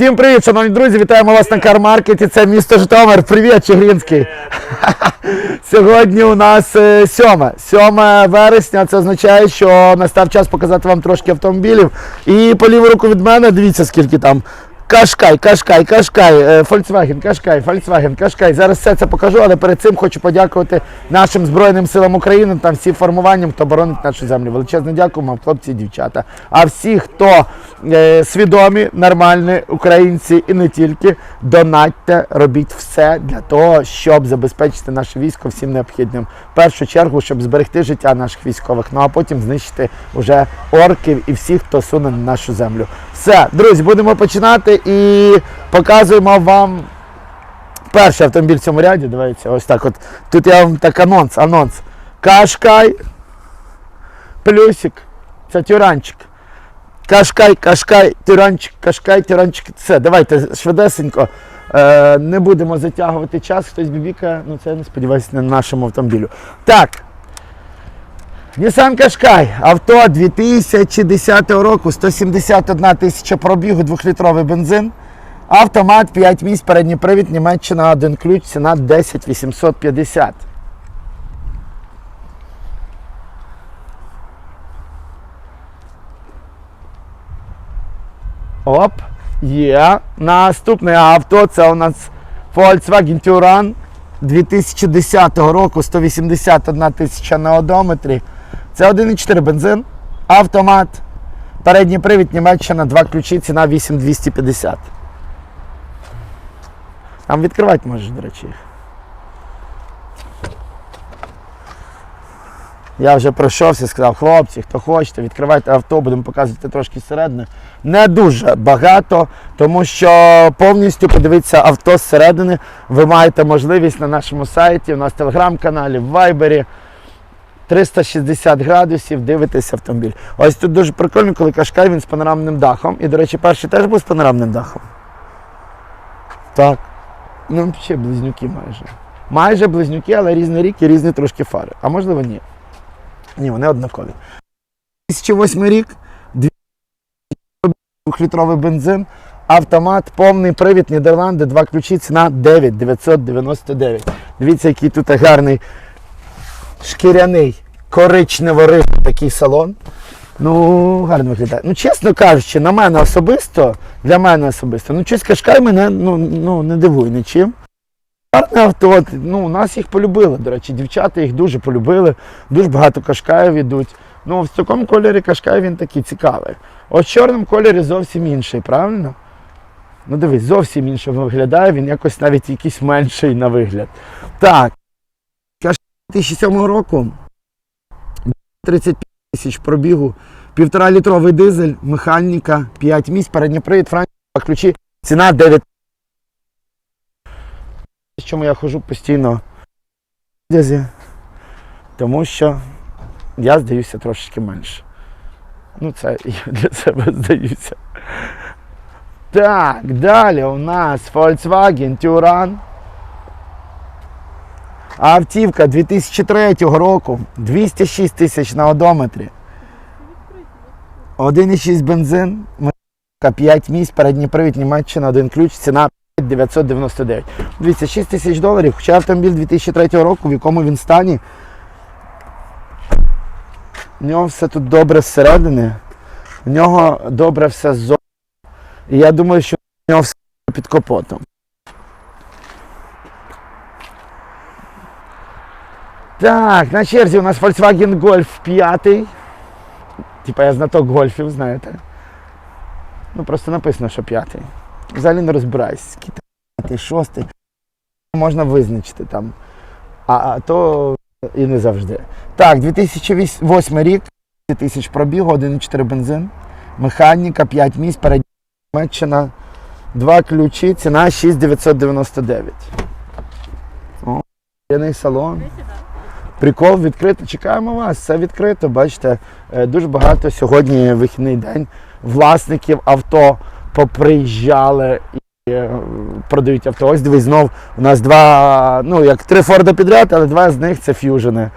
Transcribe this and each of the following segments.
Всім привіт, шановні друзі! Вітаємо вас на кармаркеті. Це місто Житомир. Привіт, Чигринський. Сьогодні у нас е, 7, 7 вересня. Це означає, що настав час показати вам трошки автомобілів. І по ліву руку від мене дивіться, скільки там. Кашкай, Кашкай, Кашкай, Volkswagen, Кашкай, Volkswagen, Кашкай. Зараз все це покажу, але перед цим хочу подякувати нашим Збройним силам України та всім формуванням, хто боронить нашу землю. Величезне дякуємо, хлопці і дівчата. А всі, хто е, свідомі, нормальні українці і не тільки, донатьте, робіть все для того, щоб забезпечити наше військо всім необхідним. В першу чергу, щоб зберегти життя наших військових, ну а потім знищити вже орків і всіх, хто суне на нашу землю. Все, друзі, будемо починати і показуємо вам перший автомобіль в цьому ряді. Дивіться, ось так. От тут я вам так анонс, анонс. Кашкай, плюсик, це тюранчик. Кашкай, кашкай, тюранчик, кашкай, тюранчик. Все, давайте швидесенько. Е, не будемо затягувати час. Хтось бібікає, ну це я не сподіваюся, на нашому автомобілю. Так. Nissan Qashqai, авто 2010 року, 171 тисяча пробігу, 2-літровий бензин. Автомат 5 місць, передній привід, Німеччина, один ключ, ціна 10 850. Оп, є. Наступне авто це у нас Volkswagen Touran 2010 року, 181 тисяча на одометрі. Це 1,4 бензин, автомат, передній привід, Німеччина, два ключі, ціна 8250. Там відкривати можеш, до речі. Я вже пройшовся, сказав, хлопці, хто хочете, відкривайте авто, будемо показувати трошки зсередини. Не дуже багато, тому що повністю подивитися авто зсередини ви маєте можливість на нашому сайті, у нас в телеграм-каналі, в вайбері. 360 градусів дивитесь автомобіль. Ось тут дуже прикольно, коли кашкай він з панорамним дахом. І, до речі, перший теж був з панорамним дахом. Так. Ну, ще близнюки майже. Майже близнюки, але різний рік і різні трошки фари. А можливо, ні. Ні, вони однакові. 2008 рік, 2-літровий бензин, автомат, повний привід, Нідерланди, два ключі, ціна 9 999. Дивіться, який тут гарний шкіряний коричнево такий салон. Ну, гарно виглядає. Ну, чесно кажучи, на мене особисто, для мене особисто, ну щось кашкай мене ну, ну, не дивує нічим. Гарне авто, ну, нас їх полюбили, до речі, дівчата їх дуже полюбили, дуже багато кашкаїв йдуть. Ну, в такому кольорі кашкай він такий цікавий. От в чорному кольорі зовсім інший, правильно? Ну дивись, зовсім інший виглядає, він якось навіть якийсь менший на вигляд. Так. 2007 року 35 тисяч пробігу, півтора літровий дизель, механіка, 5 місць, передній привід, Франція, ключі, ціна 9. Чому я ходжу постійно в одязі? Тому що я здаюся трошечки менше. Ну, це я для себе здаюся. Так, далі у нас Volkswagen Touran. Автівка 2003 року, 206 тисяч на одометрі. 1,6 бензин, 5 місць, передній привід, Німеччина, один ключ, ціна 999. Дивіться, 6 тисяч доларів, хоча автомобіль 2003 року, в якому він стані. У нього все тут добре зсередини, у нього добре все ззовні. І я думаю, що у нього все під капотом. Так, на черзі у нас Volkswagen Golf 5. Типа я знаток гольфів, знаєте. Ну просто написано, що п'ятий. Взагалі не розбираюсь. Який п'ятий, шостий. Можна визначити там. А, а то і не завжди. Так, 2008 рік, тисяч пробігу, 1,4 бензин, механіка, 5 місць, передня Німеччина, два ключі, ціна 6,999. О, єний салон. Прикол відкрито. Чекаємо вас. Все відкрито. Бачите, е, дуже багато сьогодні вихідний день власників авто поприїжджали і е, продають авто. Ось дивись, знов у нас два, ну як три Форда підряд, але два з них це ф'южени.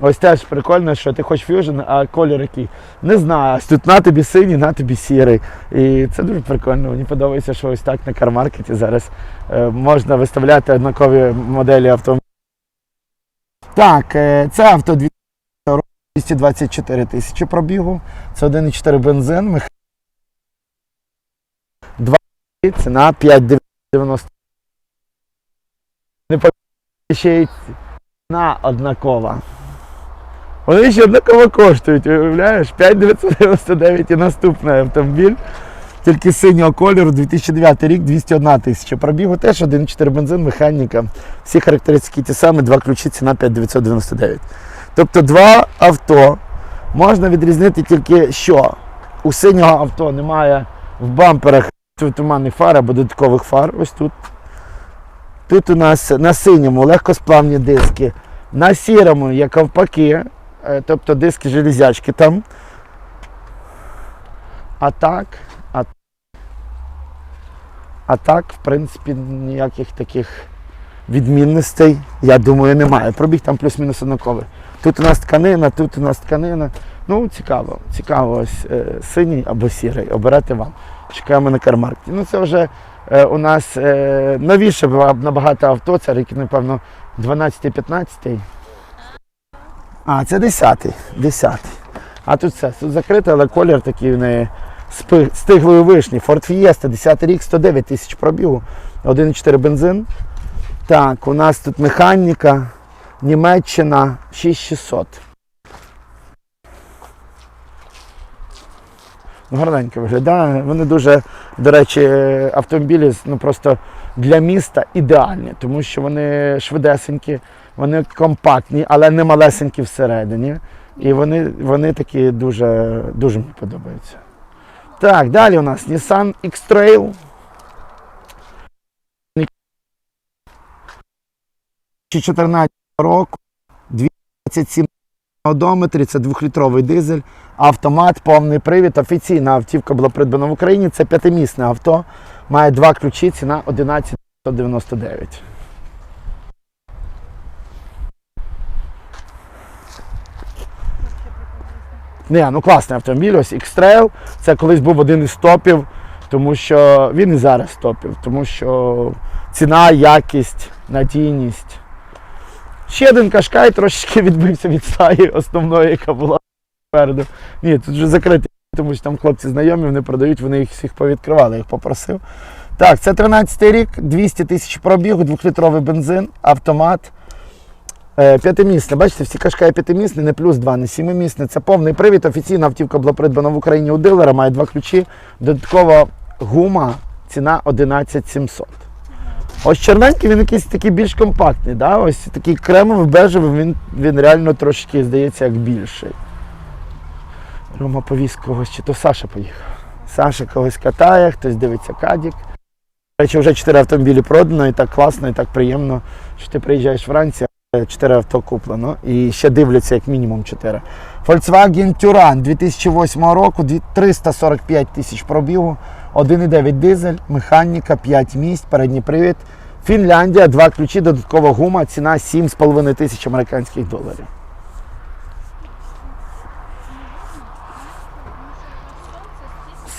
Ось теж прикольно, що ти хочеш фьюжн, а колір який. Не знаю. Тут на тобі синій, на тобі сірий. І це дуже прикольно. Мені подобається, що ось так на кармаркеті зараз е, можна виставляти однакові моделі автомобілів. Так, е, це авто 224 тисячі пробігу. Це 1,4 бензин. Мех... 2 ціна 5,90. Не ще й ціна однакова. Вони ще однаково коштують, уявляєш? 5,999 і наступний автомобіль. Тільки синього кольору, 2009 рік, 201 тисяча. Пробігу теж 1,4 бензин, механіка. Всі характеристики ті самі, два ключі, ціна 5,999. Тобто два авто можна відрізнити тільки що. У синього авто немає в бамперах туманних фар або додаткових фар. Ось тут. Тут у нас на синьому легкосплавні диски, на сірому є ковпаки, е, тобто диски железячки там. А так, а, так, в принципі, ніяких таких відмінностей, я думаю, немає. Пробіг там плюс-мінус однаковий. Тут у нас тканина, тут у нас тканина. Ну, цікаво, цікаво, ось е, синій або сірий. Обирати вам. Чекаємо на кармаркті. Ну, це вже е, у нас е, новіше набагато авто, це рік, напевно, 12-15. А, це 10-й. 10 А тут все, тут закрите, але колір такий в неї стиглої вишні. Ford Fiesta, 10 рік, 109 тисяч пробігу, 1,4 бензин. Так, у нас тут механіка, Німеччина 6600. Ну, Гарненько виглядає. Вони дуже, до речі, автомобілі ну, просто для міста ідеальні, тому що вони швидесенькі, вони компактні, але не малесенькі всередині. І вони, вони такі дуже, дуже мені подобаються. Так, далі у нас Nissan X-Trail. року, 227 на одометрі, це двохлітровий дизель, автомат, повний привід. Офіційна автівка була придбана в Україні. Це п'ятимісне авто. Має два ключі, ціна 1199. Не, ну класний автомобіль, ось X-Trail. Це колись був один із топів, тому що він і зараз топів, тому що ціна, якість, надійність. Ще один кашкай трошечки відбився від стаї основної, яка була попереду. Ні, тут вже закриті, тому що там хлопці знайомі, вони продають, вони їх всіх повідкривали, їх попросив. Так, це 13 рік, 200 тисяч пробігу, двохлітровий бензин, автомат. Е, п'ятимісне, бачите, всі кашка п'ятимісне, не плюс два, не сімимісне. Це повний привід. Офіційна автівка була придбана в Україні у дилера, має два ключі. Додаткова гума, ціна 11700. Ось червенький, він якийсь такий більш компактний. да? Ось такий кремовий бежевий, він він реально трошки, здається, як більший. Рома повіз когось, чи то Саша поїхав. Саша когось катає, хтось дивиться кадік. До речі, вже чотири автомобілі продано, і так класно, і так приємно, що ти приїжджаєш в Францію. Чотири авто куплено і ще дивляться, як мінімум 4. Volkswagen Turan 2008 року 345 тисяч пробігу, 1,9 дизель, механіка, 5 місць, передній привід. Фінляндія, два ключі, додаткова гума, ціна 7,5 тисяч американських доларів.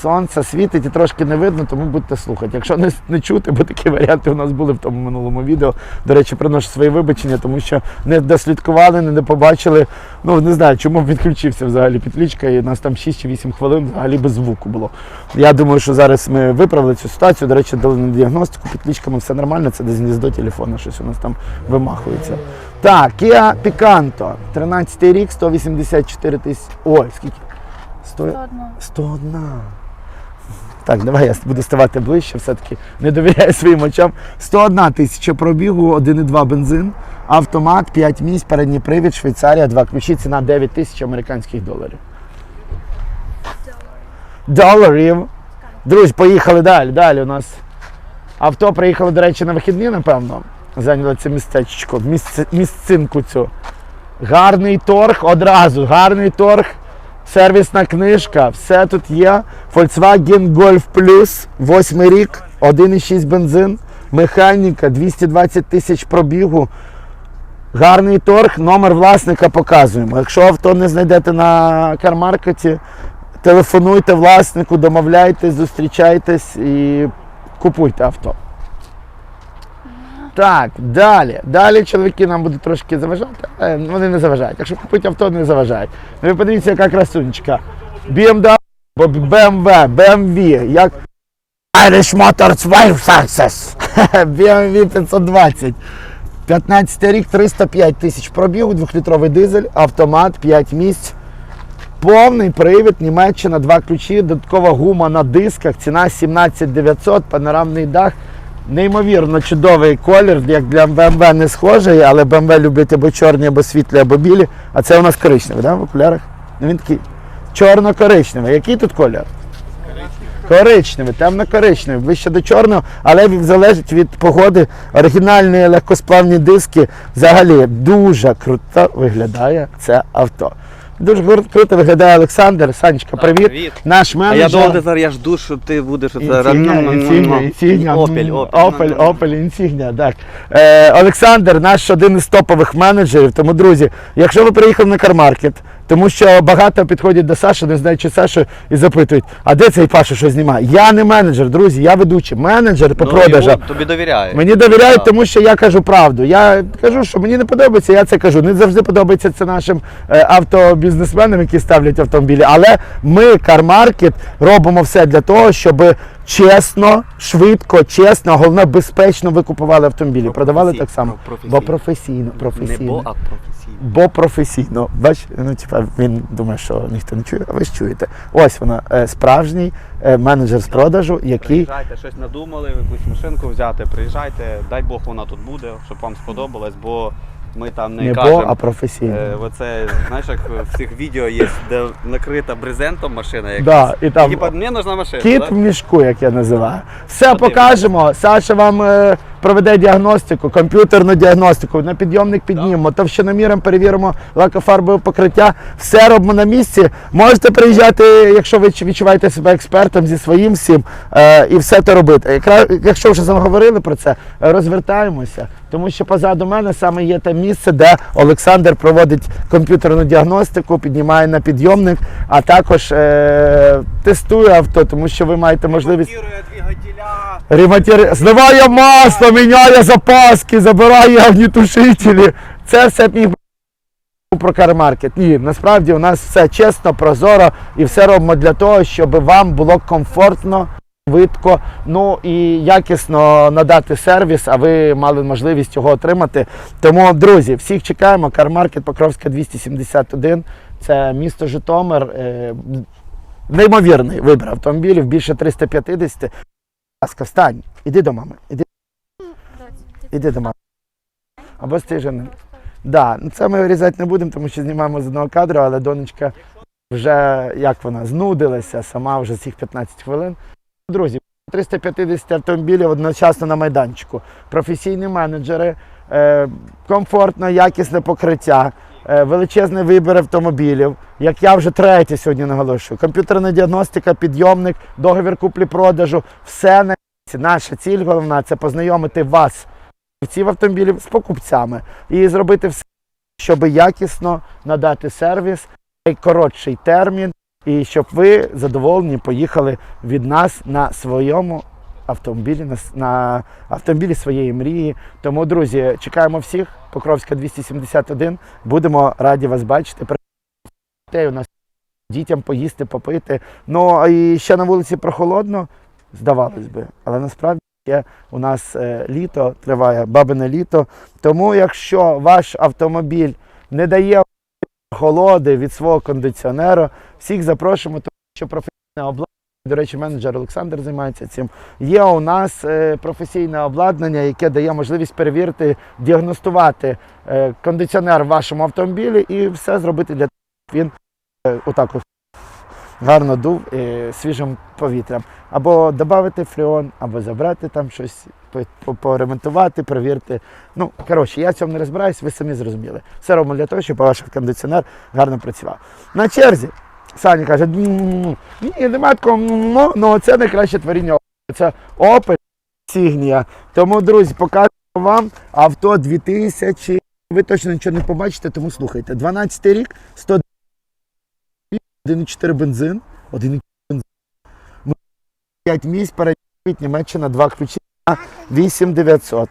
Сонце світить і трошки не видно, тому будьте слухати. Якщо не, не чути, бо такі варіанти у нас були в тому минулому відео. До речі, приношу свої вибачення, тому що не дослідкували, не, побачили. Ну не знаю, чому відключився взагалі підключка, і у нас там 6 чи 8 хвилин взагалі без звуку було. Я думаю, що зараз ми виправили цю ситуацію. До речі, дали на діагностику, підключками все нормально, це десь гніздо телефона, щось у нас там вимахується. Так, Kia Picanto, 13 рік, 184 тисячі. Ой, скільки? 101. 101. Так, давай я буду ставати ближче, все-таки не довіряю своїм очам. 101 тисяча пробігу, 1,2 бензин, автомат, 5 місць, передній привід, Швейцарія, два ключі, ціна 9 тисяч американських доларів. Доларів. Друзі, поїхали далі. Далі у нас авто приїхали, до речі, на вихідні, напевно. Зайняли це містечко, місцинку цю. Гарний торг одразу, гарний торг. Сервісна книжка, все тут є. Volkswagen Golf Plus, 8 рік, 1,6 бензин, механіка, 220 тисяч пробігу. Гарний торг, номер власника показуємо. Якщо авто не знайдете на кармаркеті, телефонуйте власнику, домовляйтесь, зустрічайтесь і купуйте авто. Так, далі. Далі чоловіки нам будуть трошки заважати. Е, Вони не заважають. Якщо купити авто, не заважають. Ну ви подивіться, яка красунечка. BMW, BMW, BMW, як Irish Motors Wave Success. BMW 520. 15 рік, 305 тисяч пробігу, 2-літровий дизель, автомат, 5 місць. Повний привід, Німеччина, два ключі, додаткова гума на дисках, ціна 17 900, панорамний дах. Неймовірно чудовий колір, як для BMW не схожий, але BMW любить або чорні, або світлі, або білі. А це у нас коричневий, да, в окулярах? Ну, Він такий чорно-коричневий. Який тут колір? Коричневий, темно-коричневий, ближче до чорного, але він залежить від погоди. Оригінальні легкосплавні диски взагалі дуже круто виглядає це авто. Дуже круто виглядає Олександр. Санечка, привіт. привіт. Наш А я менеджер. довго зараз я жду, що ти будеш інсігня. Опель, опель. Опель. Опель, інсігня, так. Е, Олександр, наш один із топових менеджерів. Тому, друзі, якщо ви приїхали на кармаркет, тому що багато підходять до Саші, не знають, чи Сашу, і запитують, а де цей Паша щось знімає? Я не менеджер, друзі, я ведучий. Менеджер по Ну, продажам. йому Тобі довіряє. Мені довіряють, тому що я кажу правду. Я кажу, що мені не подобається, я це кажу. Не завжди подобається це нашим е, автобізнесменам, які ставлять автомобілі. Але ми, кармаркет, робимо все для того, щоб чесно, швидко, чесно, головне безпечно ви купували автомобілі. Продавали професій- так само. про- Бо професійно. професійно, Не бо, а професійно. Бо професійно. Бач, ну типа він думає, що ніхто не чує, а ви ж чуєте. Ось вона, е, справжній е, менеджер з продажу, який Приїжджайте, щось надумали, якусь машинку взяти, приїжджайте, дай Бог вона тут буде, щоб вам сподобалось, бо ми там не, не кажемо. бо, а професійно. Е, оце, знаєш, як в цих відео є, де накрита брезентом машина якась. Да, і там Типа, мені нужна машина. Кіт да? в мішку, як я називаю. Все Подивимось. покажемо. Саша вам е, проведе діагностику, комп'ютерну діагностику. На підйомник піднімемо, товщиноміром перевіримо лакофарбове покриття. Все робимо на місці. Можете приїжджати, якщо ви відчуваєте себе експертом зі своїм всім, е, і все це робити. Якщо вже говорили про це, розвертаємося. Тому що позаду мене саме є те місце, де Олександр проводить комп'ютерну діагностику, піднімає на підйомник, а також е, тестує авто, тому що ви маєте можливість. Ремонтує зливає масло, міняє запаски, забирає огнітушителі. Це все міг би про кармаркет. Ні, насправді у нас все чесно, прозоро і все робимо для того, щоб вам було комфортно, швидко, ну і якісно надати сервіс, а ви мали можливість його отримати. Тому, друзі, всіх чекаємо. Кармаркет Покровська 271. Це місто Житомир. Е, Неймовірний вибір автомобілів, більше 350. Ласка, встань, іди до мами. Іди, іди до мами. Або стій жени. Да, ну це ми вирізати не будемо, тому що знімаємо з одного кадру, але донечка вже як вона знудилася сама вже цих 15 хвилин. Друзі, 350 автомобілів одночасно на майданчику. Професійні менеджери, е, комфортне, якісне покриття, величезний вибір автомобілів. Як я вже третє сьогодні наголошую. Комп'ютерна діагностика, підйомник, договір куплі-продажу. Все на. Наша ціль головна це познайомити вас, покупців автомобілів, з покупцями і зробити все, щоб якісно надати сервіс найкоротший термін, і щоб ви задоволені поїхали від нас на своєму автомобілі, на, на автомобілі своєї мрії. Тому, друзі, чекаємо всіх. Покровська 271. Будемо раді вас бачити. У нас дітям поїсти, попити. Ну і ще на вулиці прохолодно, здавалось би, але насправді у нас е, літо триває, бабине літо. Тому, якщо ваш автомобіль не дає холоди від свого кондиціонера, всіх запрошуємо, тому що професійне обладнання. До речі, менеджер Олександр займається цим. Є у нас е, професійне обладнання, яке дає можливість перевірити, діагностувати е, кондиціонер в вашому автомобілі і все зробити для того, щоб він е, отак гарно дув свіжим повітрям. Або додати фреон, або забрати там щось, по- по- поремонтувати, перевірити. Ну, коротше, я цьому не розбираюсь, ви самі зрозуміли. Все робимо для того, щоб ваш кондиціонер гарно працював. На черзі Саня каже, «М, ні, немає такого, ну, це найкраще творіння. Це Opel Signia. Тому, друзі, покажу вам авто 2000 ви точно нічого не побачите, тому слухайте. 12 рік, 100 1,4 бензин, 1,4 бензин. 5 місць, передній Німеччина, 2 ключі, 8900.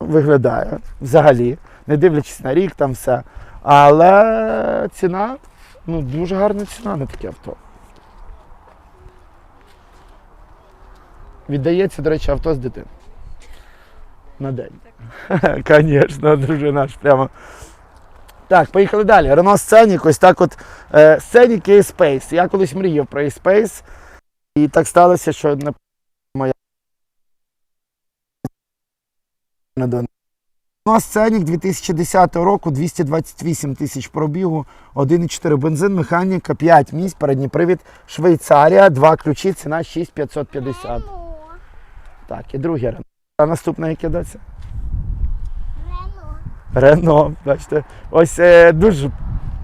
Виглядає взагалі, не дивлячись на рік, там все. Але ціна, ну дуже гарна ціна на таке авто. Віддається, до речі, авто з дитини. На день. Звісно, дружина ж прямо. Так, поїхали далі. Рено Сценік, ось так от. Е, Сценік і Space. Я колись мріяв про Space. І так сталося, що не моя. Рено Сценік 2010 року, 228 тисяч пробігу, 1,4 бензин, механіка, 5 місць, передній привід, Швейцарія, 2 ключі, ціна 6550. Так, і Рено. А наступне яке доця? Рено, бачите, ось е, дуже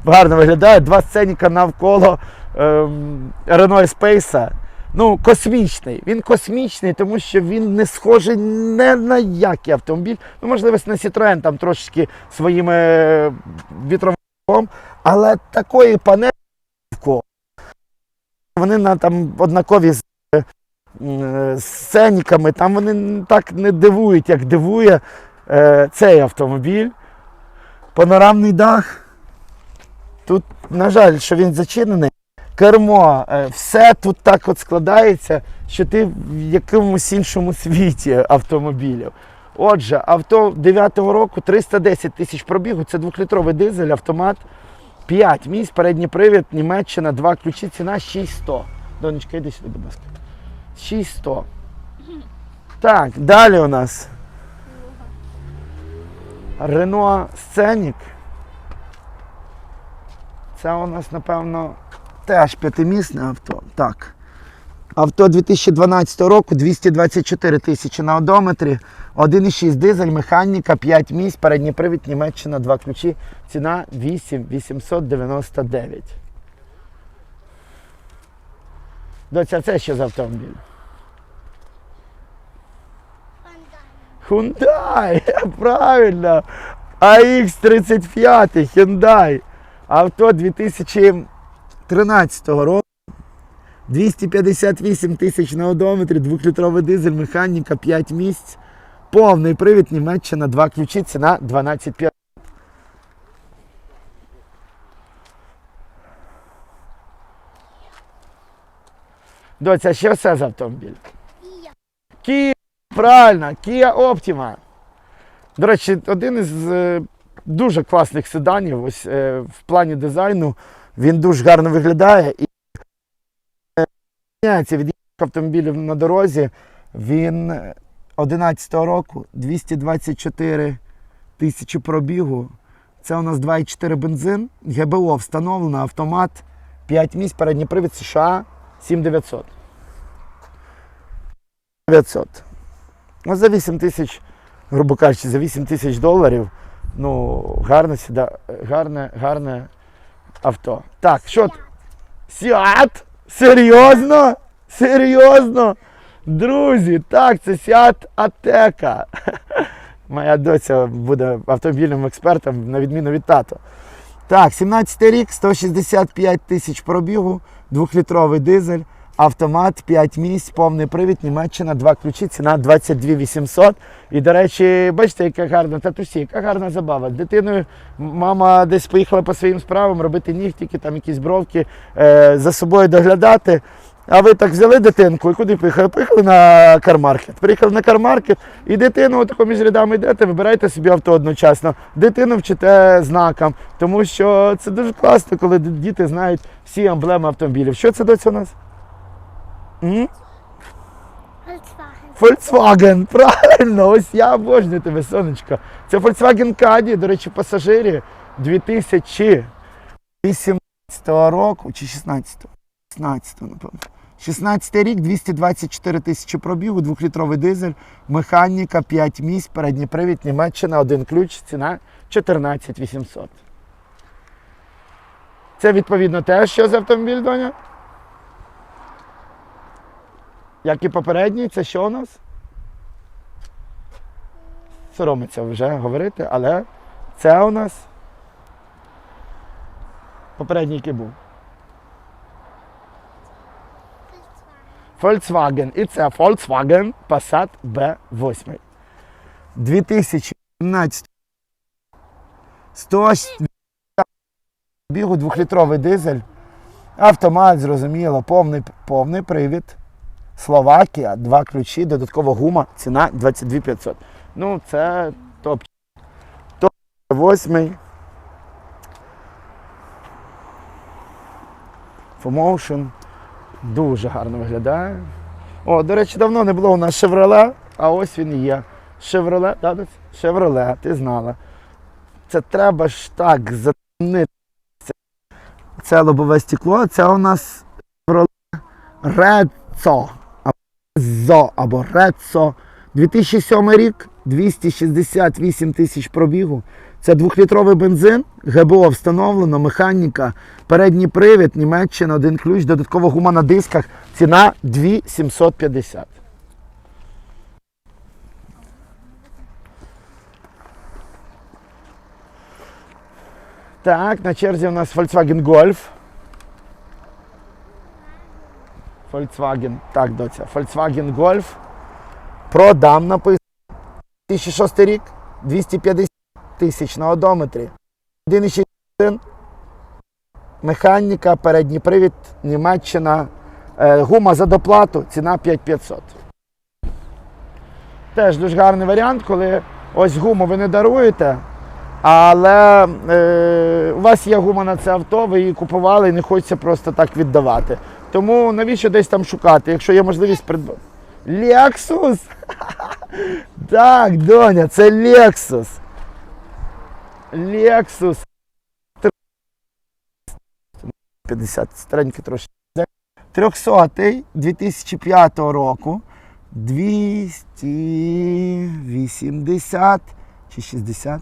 гарно виглядає. Два сценіка навколо ем, Рено Спейса. Ну, космічний. Він космічний, тому що він не схожий не на який автомобіль. Ну, можливо, на Citroën там трошечки своїми е, вітровим, але такої панелі. Вони на там однакові з е, сценіками, там вони так не дивують, як дивує е, цей автомобіль. Панорамний дах. Тут, на жаль, що він зачинений. Кермо, е, все тут так от складається, що ти в якомусь іншому світі автомобілів. Отже, авто 9-го року 310 тисяч пробігу, це двохлітровий дизель, автомат, 5 місць, передній привід, Німеччина, 2 ключі, ціна 6100. Донечка, йди сюди, будь ласка. 6100. Так, далі у нас. Рено Сценік. Це у нас, напевно, теж п'ятимісне авто. Так. Авто 2012 року 224 тисячі на одометрі, 1,6 дизель, механіка, 5 місць, передній привід, Німеччина, 2 ключі, ціна 8 899. Доця, це що за автомобіль? Hyundai, правильно. AX35 Hyundai. Авто 2013 року. 258 тисяч на одометрі, 2-літровий дизель, механіка, 5 місць. Повний привід, Німеччина, 2 ключі, ціна 12,5. Доця, що це за автомобіль? Kia, правильно, Kia Optima. До речі, один із е, дуже класних седанів ось, е, в плані дизайну. Він дуже гарно виглядає і е, від автомобілів на дорозі. Він 11-го року 224 тисячі пробігу. Це у нас 2,4 бензин, ГБО встановлено, автомат, 5 місць, передній привід США 7900. 900. Ну, за 8 тисяч, грубо кажучи, за 8 тисяч доларів. Ну, гарне, сіда, гарне, гарне авто. Так, що? Сіат? Серйозно? Серйозно? Друзі, так, це Сіат Атека. Моя доця буде автомобільним експертом, на відміну від тато. Так, 17 рік, 165 тисяч пробігу, 2-літровий дизель, автомат, 5 місць, повний привід, Німеччина, 2 ключі, ціна 22 800. І, до речі, бачите, яка гарна татусі, яка гарна забава. Дитиною мама десь поїхала по своїм справам, робити нігтики, там якісь бровки, е, за собою доглядати. А ви так взяли дитинку і куди поїхали? Поїхали на кармаркет. Приїхали на кармаркет і дитину отако між рядами йдете, вибирайте собі авто одночасно. Дитину вчите знакам, тому що це дуже класно, коли діти знають всі емблеми автомобілів. Що це доця у нас? М? Volkswagen, правильно, ось я обожнюю тебе, сонечко. Це Volkswagen Caddy, до речі, пасажирі 2018 року чи 16 16 напевно. 16 рік, 224 тисячі пробігу, 2-літровий дизель, механіка, 5 місць, передній привід, Німеччина, один ключ, ціна 14 800. Це відповідно теж що за автомобіль, доня? Як і попередній, це що у нас? соромиться вже говорити, але це у нас попередній який був. Volkswagen. І це Volkswagen Passat B8. 2017 100 бігу двохлітровий дизель. Автомат, зрозуміло, повний, повний привід. Словакія, два ключі, додаткова гума, ціна 22 500. Ну, це топ. Топ восьмий. Fomotion. Дуже гарно виглядає. О, до речі, давно не було у нас Chevrolet, а ось він є. Chevrolet, да? Chevrolet, ти знала. Це треба ж так затемнити. Це лобове стекло, це у нас Chevrolet Rezzo. Зо, або Резо. 2007 рік, 268 тисяч пробігу. Це двохлітровий бензин, ГБО встановлено, механіка, передній привід, Німеччина, один ключ, додаткова гума на дисках. Ціна 2750. Так, на черзі у нас Volkswagen Golf. Volkswagen, так, доця, Volkswagen Golf. Продам написано. 2006 рік, 250 тисяч на одометрі. 1,6 механіка, передній привід, Німеччина. Е, Гума за доплату, ціна 5500. Теж дуже гарний варіант, коли ось гуму ви не даруєте, але е, у вас є гума на це авто, ви її купували і не хочеться просто так віддавати. Тому навіщо десь там шукати, якщо є можливість придбати. Lexus! Так, доня, це Lexus. Lexus. 50, старенький трошки. 300 2005 року. 280 чи 60.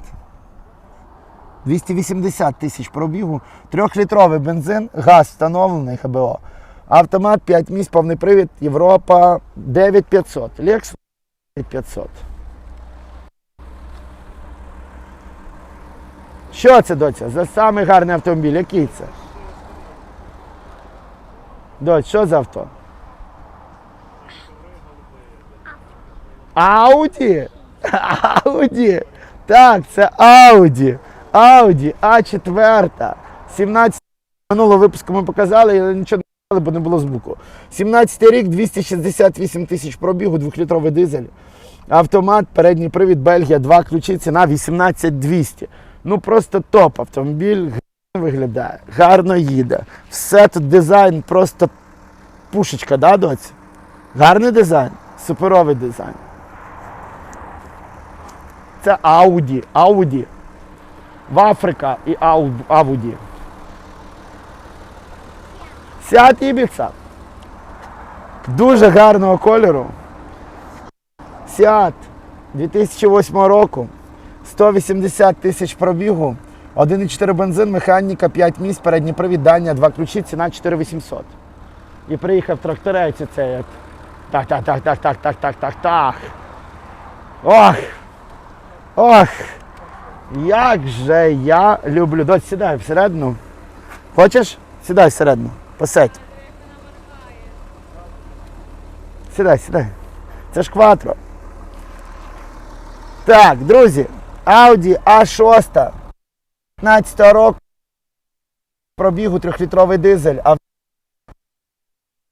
280 тисяч пробігу. Трьохлітровий бензин, газ встановлений ХБО. Автомат 5 місць, повний привід, Європа 9500. Lexus 9500. Що це, доця? За самий гарний автомобіль? Який це? Доць, що за авто? Ауді? Ауді. Так, це Ауді. Ауді А4. 17 минулого випуску ми показали, але нічого бо не було звуку. 17 рік, 268 тисяч пробігу, двохлітровий дизель. Автомат, передній привід, Бельгія, два ключі, ціна 18200. Ну просто топ. Автомобіль виглядає, гарно їде. Все тут дизайн, просто пушечка, да, доць? Гарний дизайн, суперовий дизайн. Це Audi, Audi. В Африка і Ау- Audi. Сіат Дуже гарного кольору. Сіат 2008 року. 180 тисяч пробігу. 1,4 бензин, механіка, 5 місць, передній привід, Данія, 2 ключі, ціна 4800. І приїхав тракторець цей. як. Так, так, так, так, так, так, так, так, так. Ох! Ох! Як же я люблю. Дось, сідай всередину. Хочеш? Сідай всередину. Посидь. Сідай, сідай. Це ж кватро. Так, друзі, Audi A6 15 року. Пробігу трьохлітровий дизель. А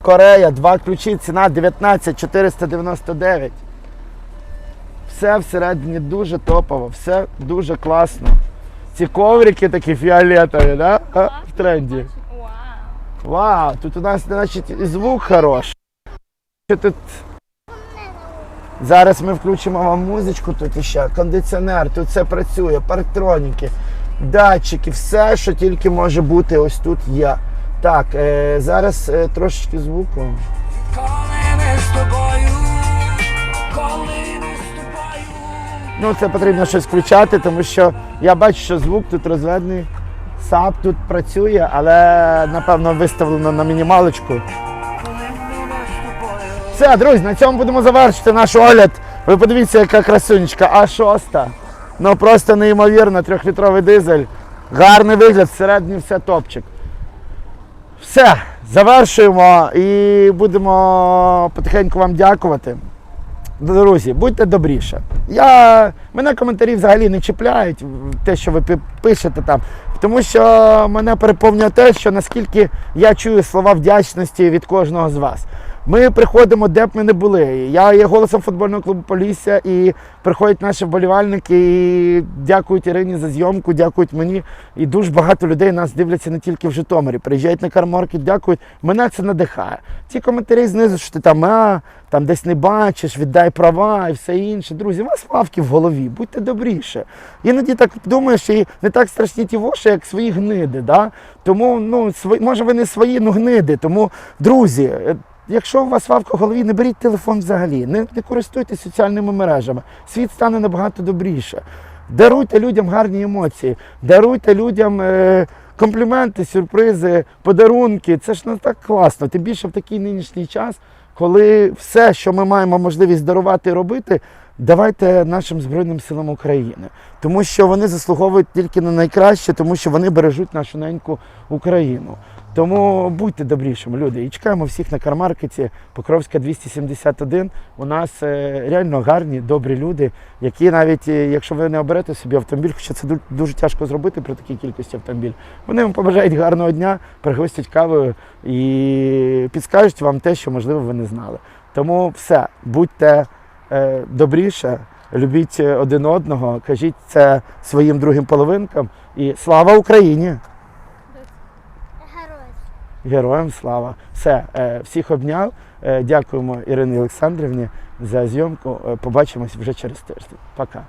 Корея, два ключі, ціна 19 499. Все всередині дуже топово, все дуже класно. Ці коврики такі фіолетові, да? А, в тренді. Вау. Тут у нас значить, і звук хороший. Що тут... Зараз ми включимо вам музичку тут іще, кондиціонер, тут все працює, парктроніки, датчики, все, що тільки може бути, ось тут є. Так, е, зараз е, трошечки звуку. Ну, це потрібно щось включати, тому що я бачу, що звук тут розведений. САП тут працює, але напевно виставлено на мінімалочку. Все, друзі, на цьому будемо завершити наш огляд Ви подивіться, яка красунечка, а шоста. Ну просто неймовірно, трьохлітровий дизель. Гарний вигляд, всередині все топчик. Все, завершуємо і будемо потихеньку вам дякувати. Друзі, будьте добріше. Я, мене коментарі взагалі не чіпляють, те, що ви пишете там. Тому що мене переповнює те, що наскільки я чую слова вдячності від кожного з вас. Ми приходимо, де б ми не були. Я є голосом футбольного клубу Полісся, і приходять наші вболівальники і дякують Ірині за зйомку, дякують мені. І дуже багато людей нас дивляться не тільки в Житомирі. Приїжджають на кармаркет, дякують. Мене це надихає. Ті коментарі знизу, що ти там, а, там десь не бачиш, віддай права і все інше. Друзі, у вас лавки в голові, будьте добріше. Іноді так думаю, що і не так страшні ті воші, як свої гниди. Да? Тому, ну, свої, може, ви не свої, ну гниди. Тому, друзі, е, якщо у вас лавка в голові, не беріть телефон взагалі, не, не користуйтесь соціальними мережами. Світ стане набагато добріше. Даруйте людям гарні емоції, даруйте людям. Е, Компліменти, сюрпризи, подарунки це ж не так класно. Тим більше в такий нинішній час, коли все, що ми маємо можливість дарувати і робити, давайте нашим Збройним силам України. Тому що вони заслуговують тільки на найкраще, тому що вони бережуть нашу неньку Україну. Тому будьте добрішими, люди. І чекаємо всіх на кармаркеті Покровська 271. У нас е, реально гарні, добрі люди, які навіть, е, якщо ви не оберете собі автомобіль, хоча це дуже тяжко зробити при такій кількості автомобіль, вони вам побажають гарного дня, пригостять кавою і підскажуть вам те, що можливо ви не знали. Тому все, будьте е, добріше, любіть один одного, кажіть це своїм другим половинкам. І слава Україні! Героям слава! Все, е, всіх обняв. Е, Дякуємо Ірині Олександрівні за зйомку. Е, Побачимось вже через тиждень. Пока.